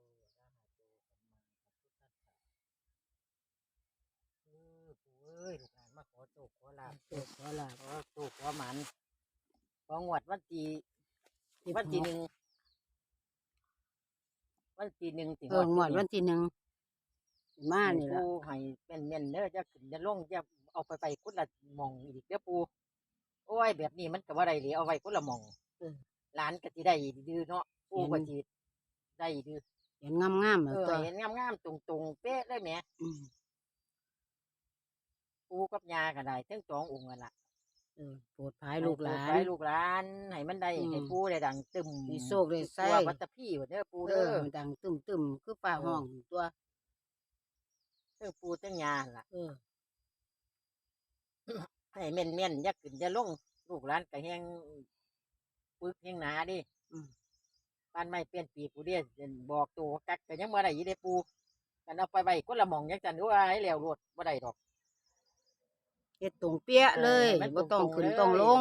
อะระหะโตสัมมาสัมพุทธัสสะเออปู่เอ้ยลูกหลานมาขอโชคขอลาภโชคขอลาภขอโชคขอหมันของวดวันที่วันที่หนึ่งวันที่หนึ่งที่เออหมดวันที่หนึ่งสิมานี่ละปูให้เป็นเม่นๆเด้อจะขึ้นจะลงจะเอาไปไปคนละหมองอีกเด้อปูโอ้ยแบบนี้มันก็บ่ได้เลยเอาไว้คนละหมองหลานก็สิได้ดื้อเนาะปูก็สิได้ดื้อ เห็นงามๆเอแล้วอตัวเห็นงามๆตรงๆเป๊ะเลยแหมอืมปูกับยาก็ได้ทั้งสององค์นั่นล่ะเออโปรดภายลูกหลาให้นลูกหลานให้มันได้อืมให้ปูได้ดังตึมมีโชคได้ไส้ ตัววัตตพี่เด้อปูเอเด้ออดังตึมๆคือป่าห้องตัวเทั้งปูทั้งยาหั่นล่ะ เออ ให้เม่นเม่นๆอย่าขึ้นอย่าลง ลูกหลานก็แห้งปึกแห้งหนาดิอืม ปานไม่เปลี่ยนปีกูเดียบอกตัวกักก็ยังบ่ได้ยีได้ปูกันเอาไปไว้คนละหมองยังจันว่าให้แล้วรวดบ่ได้ดอก เฮ็ดตรงเปี้ยเลยมันบ่ต้องๆขึ้นเลยต้องลง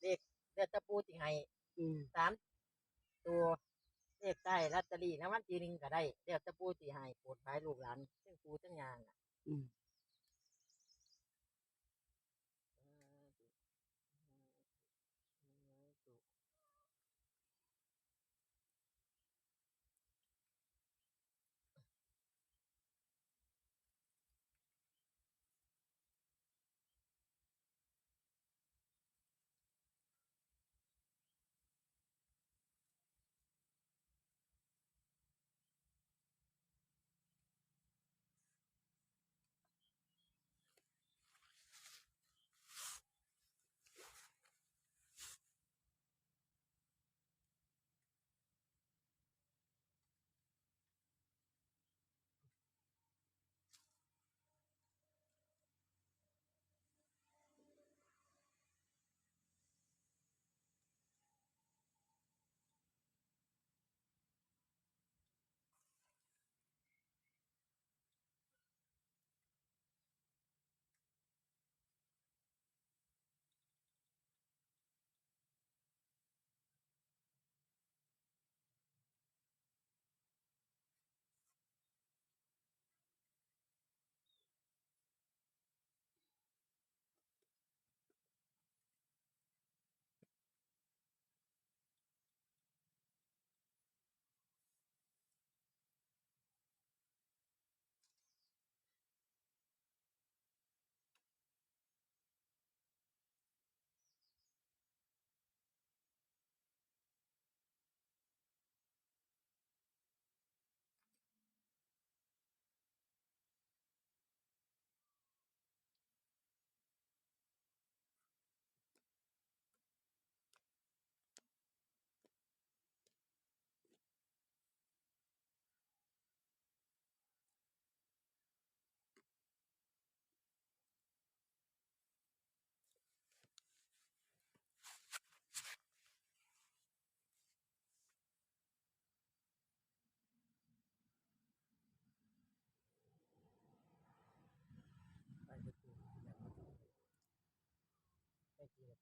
เลขเดือตะปูที่ให้อืมสามตัวเลขใต้ลอตเตอรี่นะวันทีหนึงก็ได้เดือตะปูที่ให้โปรดภายลูกหลานทั้งปูทั้งยางน่ะอืม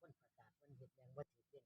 คนประกาศคนเห็ดอย่างว่าถือเป็น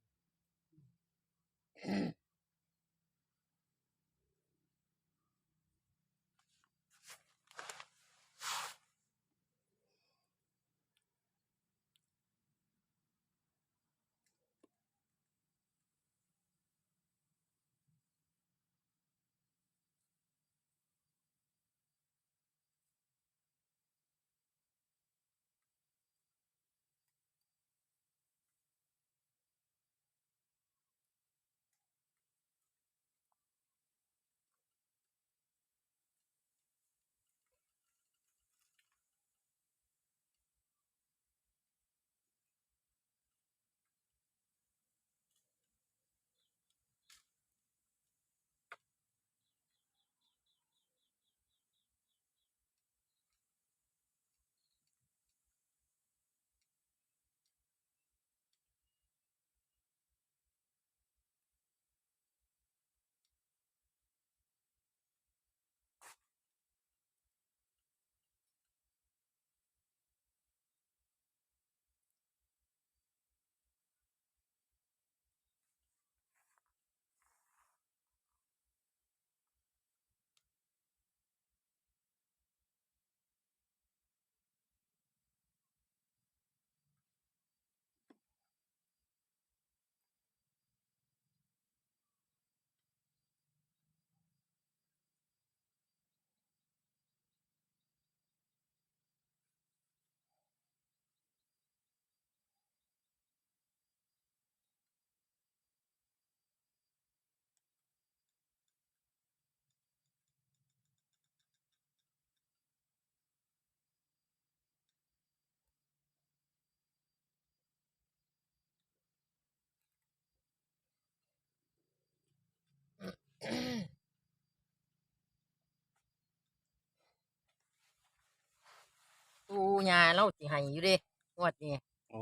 ย่าเราสิให้อยู่เด้งวดนี้โอ้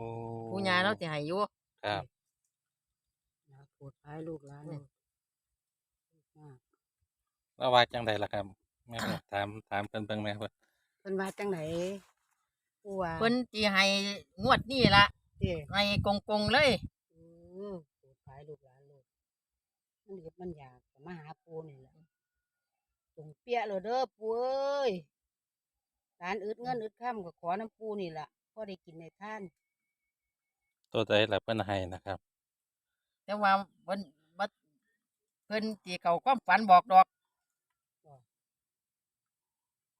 ปูย่าเราสิให้อยู่ครับ นะโปรดภัยลูกหลานอืมมากแล้วว่าจังไดล่ะครับแม่ครับถามถามเพิ่นเบิ่งแม่เพิ่นเพิ่นว่าจังไหนผู้ว่าเพิ่นสิให้งวดนี้ล่ะเด้อให้กงๆเลย อืมโปรดภัยลูกหลานลูกมันเฮ็ดมันอยากก็มาหาปูนี่แหละตรงเปี้ยเลยเด้อปูเอ้ย หลานอึดเงินอึดค่ำก็ขอน้ำปูนี่ล่ะพอได้กินในท่าน ตัวใดล่ะเพิ่นให้นะครับแต่ว่าเพิ่นบ่เพิ่นสิเข้าความฝันบอกดอก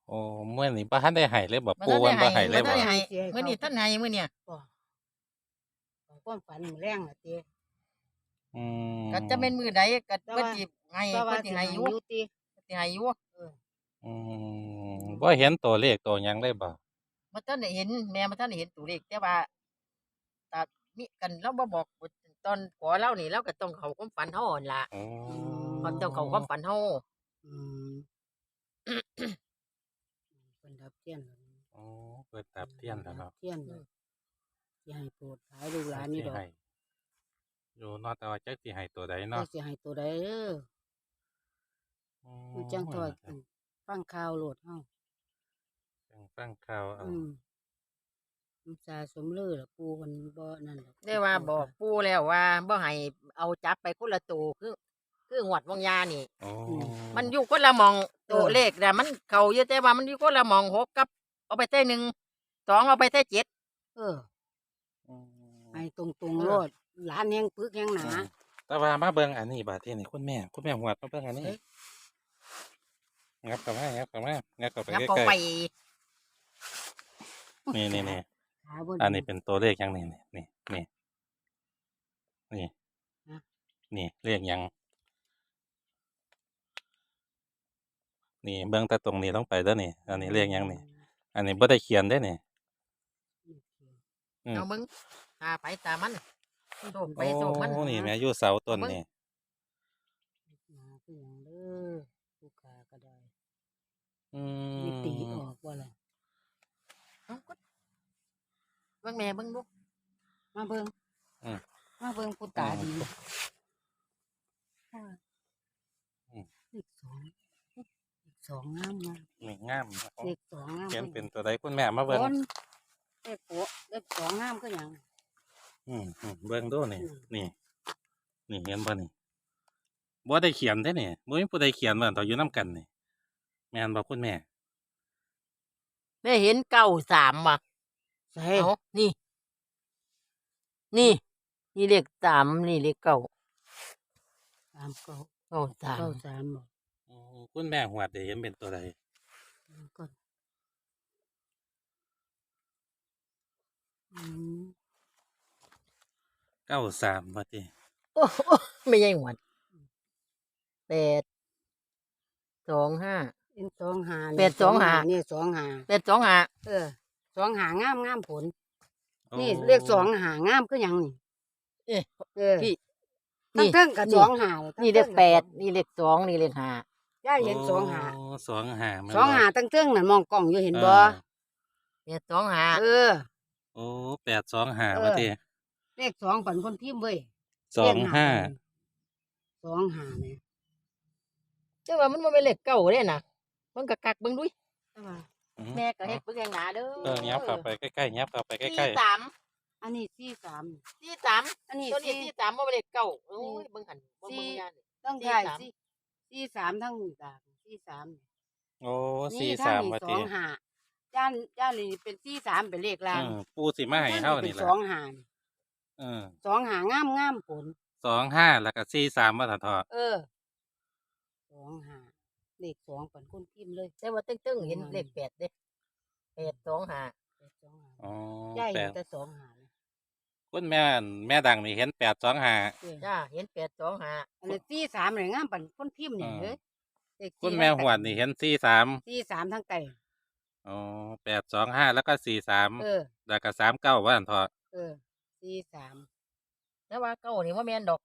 โอ้เมื่อนี้บ่ทันได้ให้เลยบ่บ่ปูทัวันนบ่ได้ให้ให้เลยบ่บ่ทันได้ให้สิให้มื้อนี้เขาท่านให้มื้อเนี่ยบ่ของความฝันมื้อแรงล่ะเต้อืมก็จะเป็นมื้อใดก็แต่เพิ่นว่าสิให้ก็ว่าเพิ่นสิสิให้ให้ออยู่ยู่ติสิให้อยู่ อืมบ่เห็นตัวเลขตัวหยังเลยบ่บ่ทันได้เห็นแม่บ่ทันได้เห็นตัวเลขแต่ว่าถ้ามีกันเราบ่บอกตอนขอเรานี่เราก็ต้องเข้าความฝันเฮาหั่นล่ะโอ้มันต้องเข้าความฝันเฮาอืมเพิ่นดับเทียนแล้วนี่โอ้เปิดตับเทียนแล้วเนาะเทียนแล้วสิให้โปรดภัยลูกหลานนี่ดอกสิให้อยู่เนอกแต่ว่าจักสิให้ตัวใดเจ้าเนาะสิให้ตัวใดเด้ออือยู่จังทอด ฟังข่าวโลดเฮาจังฟังข่าวเอาอืมน้ำชาสมลือล่ะปูเพิ่นบ่นั่นดอกได้ว่าบอกปู่แล้วว่าบ่ให้เอาจับไปคนละตัวคือ คือหวดวงยานี่ โอ้มันอยู่คนละหมองตัวเลขแต่ะมันเข้าอยู่แต่ว่ามันอยู่คนละหมองหกกับ เอาไปแต่หนึ่งสองเอาไปแต่เจ็ด เอออืมให้ตรงๆโลดหลานแฮงปึกแฮงหนา แต่ว่ามาเบิ่งอันนี้บาดที่นี่คุณแม่ คุณแม่หวดมาเบิ่งอันนี้เอ๊ะ งับเข้ามางับเข้ามางับเข้าไปแล้วใกก็ล้ไปๆนี่นี่นี่ขาบ่ดีอันนี้เป็นตัวเลขหยังนี่นี่นี่นี่นี่ฮะนี่เลขหยัง นี่เบิ่งแต่ตรงนี้ลงไปเด้อนี่ อันนี้เลขหยังนี่ อันนี้บ่ได้เขียนได้อนี่ อืม เอามึงตาไปตามันโตไปโตมันโอ้นี่แม่อยู่เสาต้นนี่ มาคือหยังเด้อผู้ขาก็ได้ อืมีตีอมอกว่าล่ะเอาก็เบิ่งแม่เบิ่งลูกมาเบิ่งอืม มาเบิ่งผู้ตาดีอืมเลขสองเลขสองงามมากนี่งามเลขสองงามเขียนเป็นตัวใดคุณแม่มาเบิ่งคนเลขโปะเลขสองงามก็หยังอืมอืมเบิ่งดูนี่อืม นี่ นี่เห็นบ่นี่บ่ได้เขียนได้นี่บ่มีผู้ใดเขียนว่าต่ออยู่นํกันนี่ แม่นบ่คุณแม่ แม่เห็นเก้าสามว่ะใช่เอานี่ นี่ นี่เลขสามนี่เลขเก้าสามเก้าเก้าสามเก้าสามบ่โอ้คุณแม่หวดได้เห็นเป็นตัวใดก่อนอืมเก้าสามว่าติโอ้โอ้ไม่ใช่หวดแปดสองห้า เป็นสองหาแปดสองห้านี่สองหาแปดสองห้าเออสองหางามงามผลโอ้นี่เลขสองหางามก็ยังนี่เอ๊ะเออพี่ทั้งนี่เทิงกับนี่สองหานี่เลขแปดนี่เลขสองนี่เลขห้าย่าเห็นสองหาโสองหาแม่นสองบ่หาตั้งเทิงน่ะมองกล้องอยู่เห็นบ่อ่าแปดสองห้าเออ โอ้แปดสองหาเออว่าติเลขสองปันคนพิมพ์เว้ยสองห้าสองหาเนี่ยแต่ว่ามันบ่เป็นเลขเก้าเด้น่ะ มันก็กักเบิ่งดุยแต่ว่าอืมแม่ก็เฮ็ดเบิ่งอย่างหนาเด้อเออยับเข้าไปใกล้ๆยับเข้าไปใกสี่ล้สามอันนี้สี่สามสี่สามอันนี้ตัวนี้สี่สี่สามบ่เป็นเลขเก้าโอ้ยเบิ่งหันบ่สี่เบิ่งยานนี่ ต้องสี่ถ่ายสาม สี่สี่สามทั้งด่างสี่สามๆ โอ้สี่นี่สามถ้ว่าสติองหาย่านย่านนี่เป็นสี่สามเป็นเลขล่างอืมปูสิมาให้เฮาเป็นี่นล่ะสองหาเออสองหางามงามผล สองห้าแล้วก็สี่สามว่าถ้าทอเออสองหา เลขสองปันคนพิมพ์เลยแต่ว่าตึ้งๆเห็นเลขแปดเด้แปดสองห้าเลขสองหาอ๋อย่าแปเห็นดแต่สองหาเลยคุณแม่นแม่ดังนี่เห็นแปดสองห้า เออจ้าเห็นแปดสองห้าอันนี้สี่สามเลยงามปันคนพิมพ์เนี่ยอ่า เลยเลขคุณสี่แม่ทั้งหวดนี่เห็นสี่สามสี่สามทั้งไตอ๋อแปดสองห้าแล้วก็สี่สามเออ แล้วก็สามเก้าว่าอันทอเออสี่สามแต่ว่าเก้านี่ว่าแม่นดอก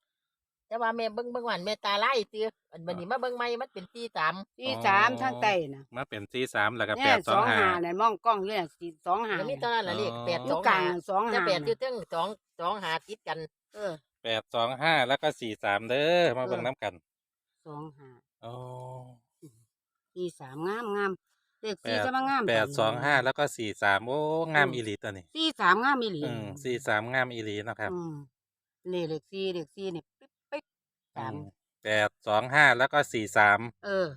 แต่ว่าแม่เบิ่งเบิ่งวันแม่ตาไล่เตื้ออันบัดนี้มาเบิ่งใหม่มันเป็นตีสามที่สามทางใต้น่ะมาเป็นสี่สามแล้วก็แปเนี่ยดสสอองงห้าหาเนี่ยมองกล้องอยู่เนี่ยสี่สองหาก็มีตอนนั้นละเลขอ๋อ แปดอสยู่องกลาหางสองจะหาแปดอยู่เทั้งสองสองหาติดกัน เออแปดสองห้าแล้วก็สี่สามเด้อมาเบิ่งน้ำกันสองหาโอ้สี่สามงามงามเลขแปสี่ดจะมางามแปดสองห้าแล้วก็สี่สามโอ้งามอีหลีตัวนี้สี่สามงามอีหลีอืมสี่สามงามอีหลีเนาะครับ อืมเลขเลขสี่เลขสี่เนี่ยปิ๊บปิ๊บ สามอืมแปดสองห้าแล้วก็สี่สาม เออ